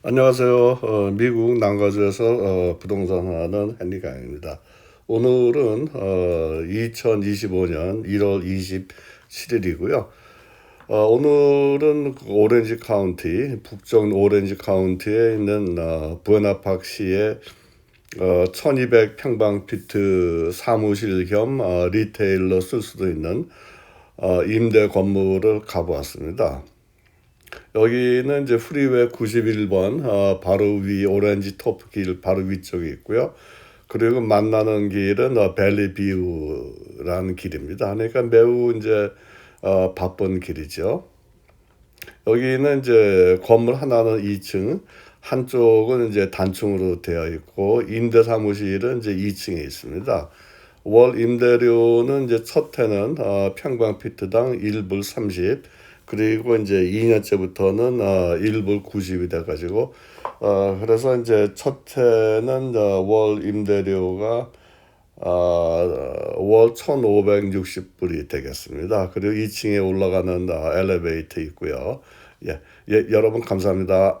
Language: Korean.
안녕하세요. 어, 미국 남가주에서 어, 부동산 하는 헨리 강입니다. 오늘은 어, 2025년 1월 27일이고요. 어, 오늘은 그 오렌지 카운티, 북쪽 오렌지 카운티에 있는 어, 부에나팍시의 어, 1200평방피트 사무실 겸 어, 리테일러 쓸 수도 있는 어, 임대 건물을 가보았습니다. 여기는 이제 프리웨이 91번 어, 바로 위 오렌지 토프 길 바로 위쪽에 있고요. 그리고 만나는 길은 어, 벨리비우라는 길입니다. 그러니까 매우 이제 어, 바쁜 길이죠. 여기는 이제 건물 하나는 2층, 한쪽은 이제 단층으로 되어 있고 임대 사무실은 이제 2층에 있습니다. 월 임대료는 이제 첫 해는 어, 평방 피트당 1불 30, 그리고 이제 2년째부터는 어, 1불 90이 돼 가지고 어, 그래서 이제 첫 해는 어, 월 임대료가 어, 월 1,560불이 되겠습니다. 그리고 2층에 올라가는 어, 엘리베이터 있고요. 예, 예, 여러분 감사합니다.